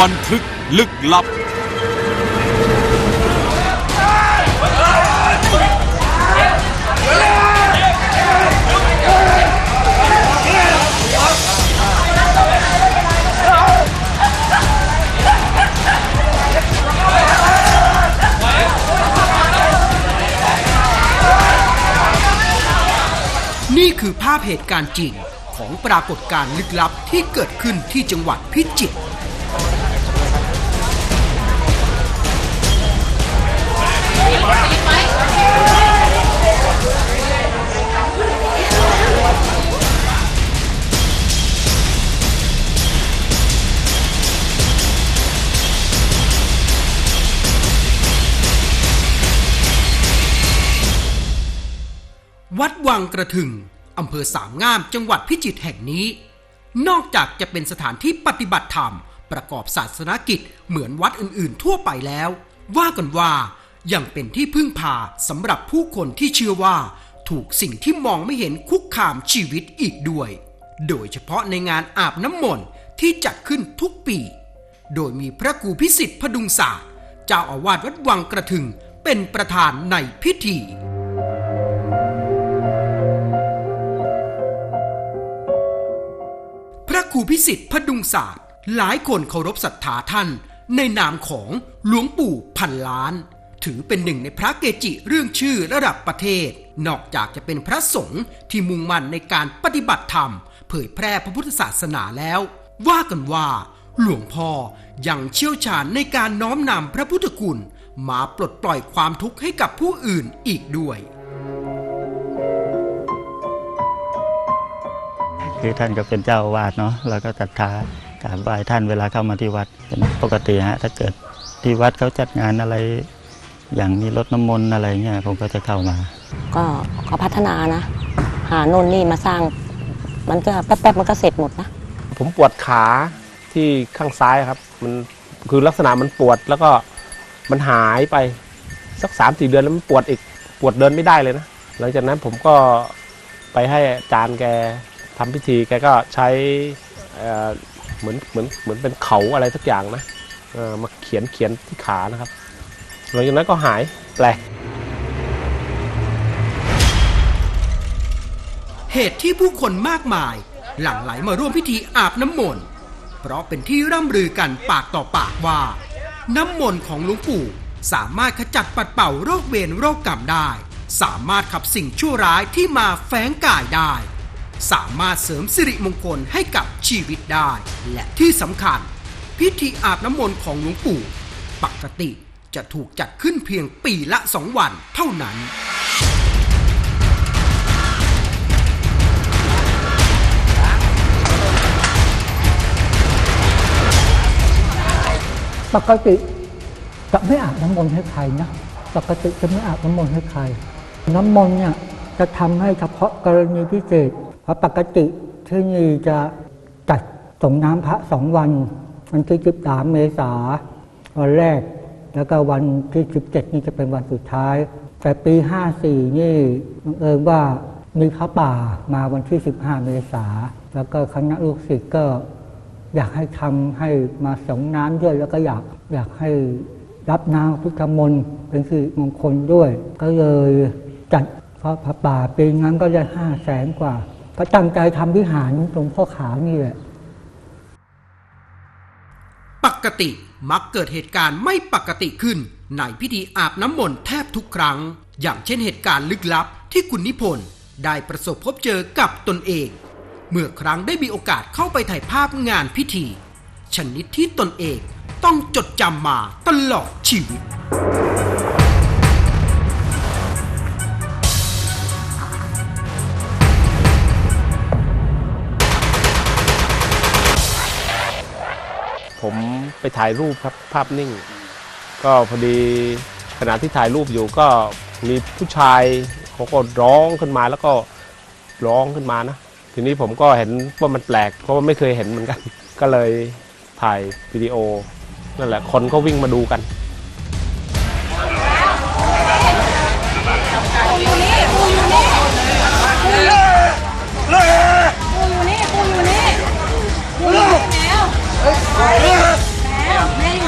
บันทึกลึกลับ นี่คือภาพเหตุการณ์จริงของปรากฏการณ์ลึกลับที่เกิดขึ้นที่จังหวัดพิจิตร วัดวังกระถึง อำเภอสามงาม จังหวัดพิจิตรแห่งนี้ นอกจากจะเป็นสถานที่ปฏิบัติธรรม ประกอบศาสนกิจเหมือนวัดอื่นๆ ทั่วไปแล้ว ว่ากันว่า ยังเป็นที่พึ่งพาสำหรับผู้คนที่เชื่อว่า ถูกสิ่งที่มองไม่เห็นคุกคามชีวิตอีกด้วย โดยเฉพาะในงานอาบน้ำมนต์ที่จัดขึ้นทุกปี โดยมีพระครูพิสิทธิ์พดุงศาสตร์ เจ้าอาวาสวัดวังกระถึงเป็นประธานในพิธีพระครูพิสิทธิ์พดุงศาสตร์ หลายคนเคารพศรัทธาท่าน ในนามของหลวงปู่พันล้าน ถือเป็นหนึ่งในพระเกจิเรื่องชื่อระดับประเทศ นอกจากจะเป็นพระสงฆ์ที่มุ่งมั่นในการปฏิบัติธรรม เผยแพร่พระพุทธศาสนาแล้ว ว่ากันว่า หลวงพ่อยังเชี่ยวชาญในการน้อมนำพระพุทธคุณ มาปลดปล่อยความทุกข์ให้กับผู้อื่นอีกด้วย คือท่านก็เป็นเจ้าอาวาสเนาะเราก็ศรัทธากราบไหว้ท่านเวลาเข้ามาที่วัดเป็นปกติฮะถ้าเกิดที่วัดเขาจัดงานอะไร อย่างมีรถน้ำมนต์อะไรเงี้ยผมก็จะเข้ามา ก็เขาพัฒนานะ หาโน่นนี่มาสร้าง มันก็แป๊บๆมันก็เสร็จหมดนะ ผมปวดขาที่ข้างซ้ายครับ มันคือลักษณะมันปวดแล้วก็มันหายไปสักสามสี่เดือนแล้วมันปวดอีกปวดเดินไม่ได้เลยนะ หลังจากนั้นผมก็ไปให้อาจารย์แกทำพิธีแกก็ใช้เอ่อเหมือนเหมือนเหมือนเป็นเขาอะไรสักอย่างนะเอ่อมาเขียนเขียนที่ขานะครับ หลังจากนั้นก็หายแปลกเหตุที่ผู้คนมากมาย หลั่งไหลมาร่วมพิธีอาบน้ำมนต์เพราะเป็นที่ร่ำลือกันปากต่อปากว่า น้ำมนต์ของหลวงปู่สามารถขจัดปัดเป่าโรคเวรโรคกรรมได้ สามารถขับสิ่งชั่วร้ายที่มาแฝงกายได้ สามารถเสริมสิริมงคลให้กับชีวิตได้ และที่สำคัญ พิธีอาบน้ำมนต์ของหลวงปู่ ปกติ จะถูกจัดขึ้นเพียงปีละสองวันเท่านั้น ปกติจะไม่อาบน้ำมนต์ให้ใครนะ ปกติจะไม่อาบน้ำมนต์ให้ใคร น้ำมนต์เนี่ยจะทำให้เฉพาะกรณีพิเศษ เพราะปกติที่นี่จะจัดส่งน้ำพระสองวัน วันที่13เมษาวันแรก แล้วก็วันที่ 17 นี่จะเป็นวันสุดท้าย แต่ปี 54 นี่บังเอิญว่ามีพระป่ามาวันที่ 15 เมษา แล้วก็คณะลูกศิษย์ก็อยากให้ทำให้มาสงน้ำด้วย แล้วก็อยากอยากให้รับน้ำพุทธมนต์เป็นสิริมงคลด้วย ก็เลยจัดพระพระป่าปีนั้นก็ได้ห้าแสนกว่า ก็ตั้งใจทำวิหารตรงพ่อขาวนี่แหละ กติ มักเกิดเหตุการณ์ไม่ปกติขึ้น ในพิธีอาบน้ำมนต์แทบทุกครั้ง อย่างเช่นเหตุการณ์ลึกลับที่คุณนิพนธ์ได้ประสบพบเจอกับตนเอง เมื่อครั้งได้มีโอกาสเข้าไปถ่ายภาพงานพิธี ชนิดที่ตนเองต้องจดจำมาตลอดชีวิตผม ไปถ่ายรูปครับภาพนิ่ง ก็พอดีขณะที่ถ่ายรูปอยู่ก็มีผู้ชายเขาก็ร้องขึ้นมาแล้วก็ร้องขึ้นมานะ ทีนี้ผมก็เห็นว่ามันแปลกเพราะว่าไม่เคยเห็นเหมือนกัน ก็เลยถ่ายวิดีโอนั่นแหละคนก็วิ่งมาดูกันปูอยู่นี่ปูอยู่นี่ปูอยู่นี่แล้ว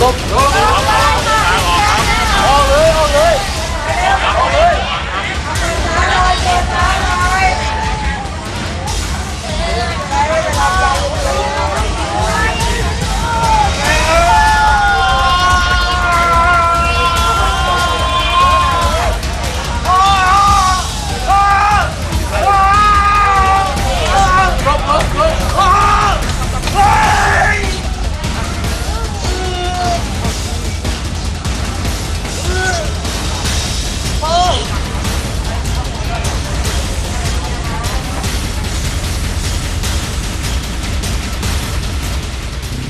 แ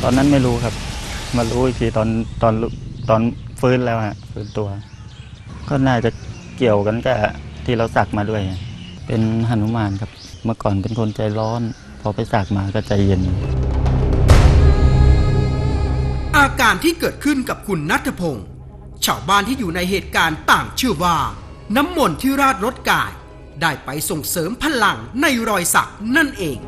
ตอนนั้นไม่รู้ครับ มารู้อีกทีตอนตอนตอนฟื้นแล้วฮะฟื้นตัว ก็น่าจะเกี่ยวกันกับที่เราสักมาด้วย เป็นหนุมานครับ เมื่อก่อนเป็นคนใจร้อน พอไปสักมาก็ใจเย็น อาการที่เกิดขึ้นกับคุณนัทพงศ์ชาวบ้านที่อยู่ในเหตุการณ์ต่างเชื่อว่า น้ำมนต์ที่ราดรถกาย ได้ไปส่งเสริมพลังในรอยสักนั่นเอง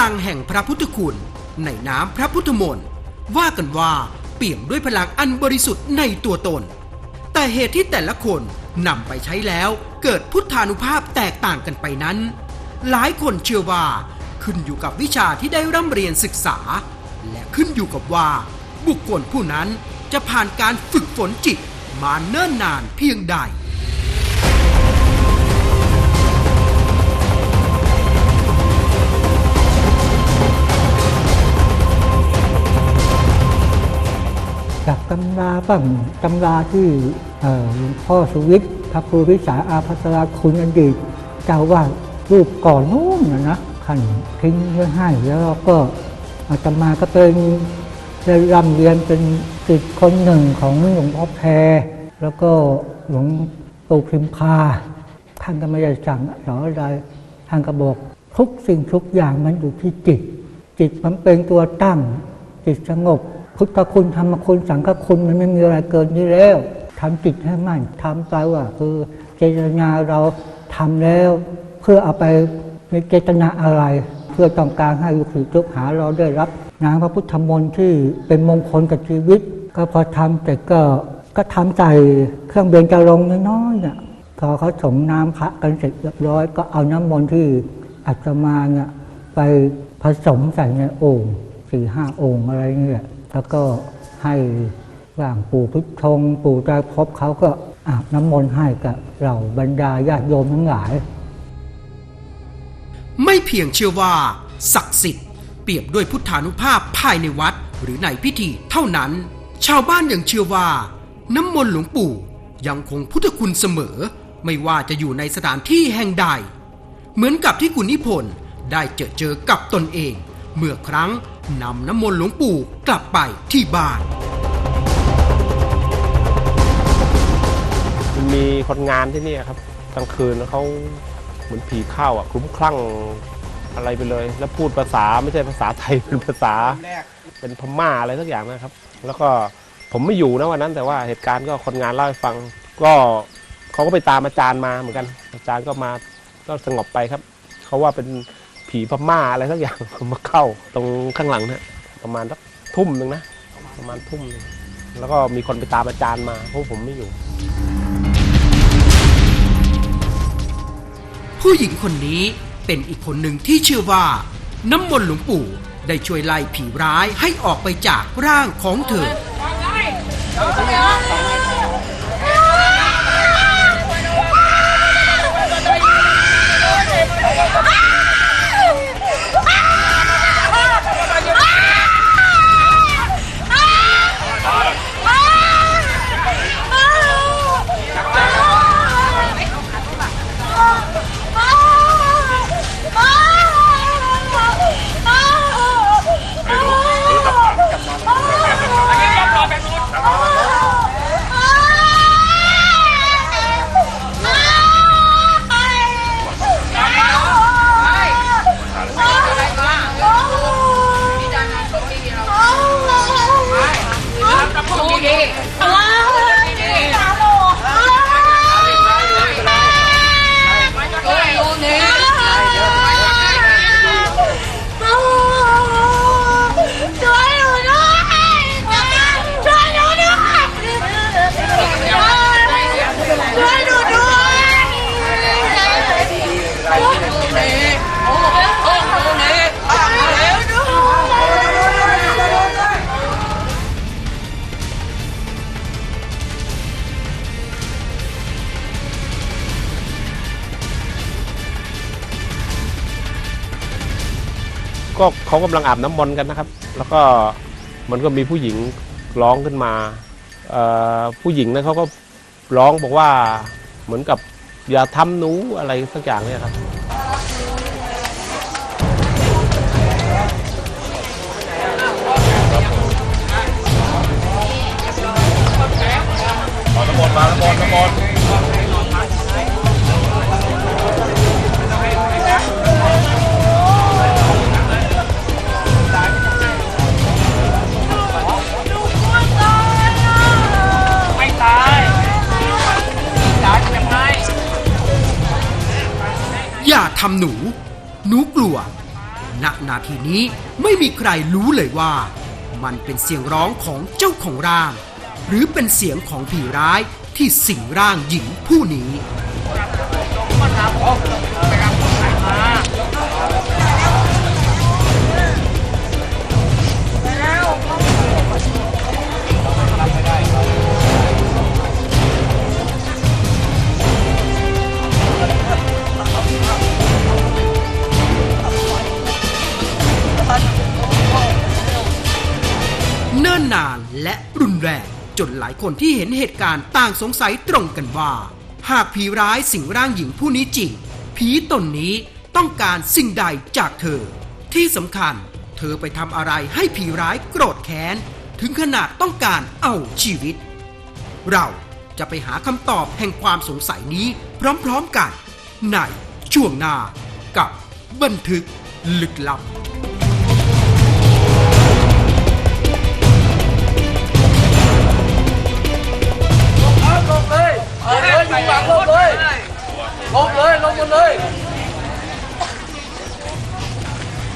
ลังแห่งพระพุทธคุณ ในน้ำพระพุทธมนต์ว่ากันว่าเปี่ยมด้วยพลังอันบริสุทธิ์ในตัวตน แต่เหตุที่แต่ละคนนำไปใช้แล้วเกิดพุทธานุภาพแตกต่างกันไปนั้น หลายคนเชื่อว่าขึ้นอยู่กับวิชาที่ได้ร่ำเรียนศึกษา และขึ้นอยู่กับว่า บุคคลผู้นั้นจะผ่านการฝึกฝนจิตมาเนิ่นนานเพียงใดำราบ้างตำราที่หลวงพ่อสุวิทย์พระครูวิสาอาภัสราคุณอดีตเจ้าว่ารูปก่อนนู้นนะนะขันทิ้งไว้ให้แล้วก็อาตมาก็เป็นได้ร่ำเรียนเป็นติดคนหนึ่งของหลวงพ่อแพร แล้วก็หลวงปู่พิมพาท่านก็ไม่ได้สั่งสอนอะไรท่านก็บอกทุกสิ่งทุกอย่างมันอยู่ที่จิต จิตมันเป็นตัวตั้งจิตสงบ พุทธคุณธรรมคุณสังฆคุณมันไม่มีอะไรเกินนี้แล้วทำจิตให้มั่นทำไปว่าคือเจตนาเราทำแล้ว เพื่อเอาไปในเจตนาอะไร เพื่อต้องการให้ลูกศิษย์ลูกหาเราได้รับน้ำพระพุทธมนต์ที่เป็นมงคลกับชีวิต ก็พอทำแต่ก็ก็ทำใส่เครื่องเบญจรงค์น้อยๆเนี่ยพอเขาส่งน้ำพระกันเสร็จเรียบร้อย ก็เอาน้ำมนต์ที่อาตมาเนี่ยไปผสมใส่ในโอ่งสี่ห้าโอ่งอะไรเงี้ย แล้วก็ให้ร่างปู่พุทธชงปู่ใจพบเขาก็อาบน้ำมนต์ให้กับเราบรรดาญาติโยมทั้งหลาย ไม่เพียงเชื่อว่า ศักดิ์สิทธิ์เปรียบด้วยพุทธานุภาพภายในวัดหรือในพิธีเท่านั้น ชาวบ้านยังเชื่อว่า น้ำมนต์หลวงปู่ยังคงพุทธคุณเสมอ ไม่ว่าจะอยู่ในสถานที่แห่งใด เหมือนกับที่คุณนิพนธ์ได้เจอเจอกับตนเอง เมื่อครั้ง นำน้ำมนต์หลวงปู่กลับไปที่บ้านมันมีคนงานที่นี่ครับกลางคืนเขาเหมือนผีเข้าอะคลุ้มคลั่งอะไรไปเลย แล้วพูดภาษาไม่ใช่ภาษาไทยเป็นภาษาเป็นพม่าอะไรสักอย่างนะครับ แล้วก็ผมไม่อยู่นะวันนั้น แต่ว่าเหตุการณ์ก็คนงานเล่าให้ฟัง ก็เขาก็ไปตามอาจารย์มาเหมือนกัน อาจารย์ก็มาก็สงบไปครับเขาว่าเป็น ผีพม่าอะไรสักอย่างมาเข้าตรงข้างหลังนี่ยประมาณสักทุ่มหนึ่งนะประมาณทุ่มหนึ่งแล้วก็มีคนไปตามอาจารย์มาเพราะผมไม่อยู่ ผู้หญิงคนนี้เป็นอีกคนหนึ่งที่เชื่อว่า น้ำมนต์หลวงปู่ได้ช่วยไล่ผีร้ายให้ออกไปจากร่างของเธอ Big ก็เขากำลังอาบน้ำมนต์กันนะครับ แล้วก็มันก็มีผู้หญิงร้องขึ้นมาผู้หญิงนั้นเขาก็ร้องบอกว่าเหมือนกับอย่าทำหนูอะไรสักอย่างเนี่ยครับอย่าท ทำหนู หนูกลัว ณ นาทีนี้ไม่มีใครรู้เลยว่า มันเป็นเสียงร้องของเจ้าของร่าง หรือเป็นเสียงของผีร้ายที่สิงร่างหญิงผู้นี้ คนที่เห็นเหตุการณ์ต่างสงสัยตรงกันว่า หากผีร้ายสิงร่างหญิงผู้นี้จริง ผีตนนี้ต้องการสิ่งใดจากเธอ ที่สำคัญ เธอไปทำอะไรให้ผีร้ายโกรธแค้น ถึงขนาดต้องการเอาชีวิต เราจะไปหาคำตอบแห่งความสงสัยนี้พร้อมๆกัน ในช่วงหน้ากับบันทึกลึกลับ ลงเลยอยู่หลังลงเลยลงเลยลงหมดเลย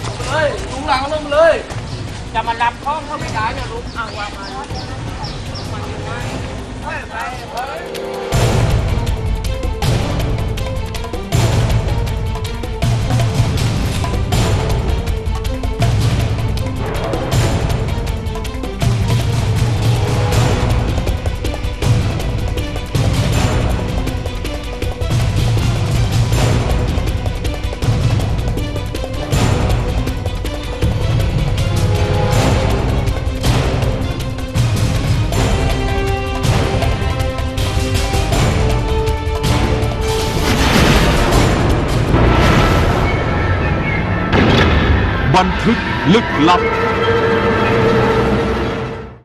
ลงเลยอยู่หลังลงเลย จะมารับข้องเขาไม่ได้นะลุงเอาวางมา ลึกลับ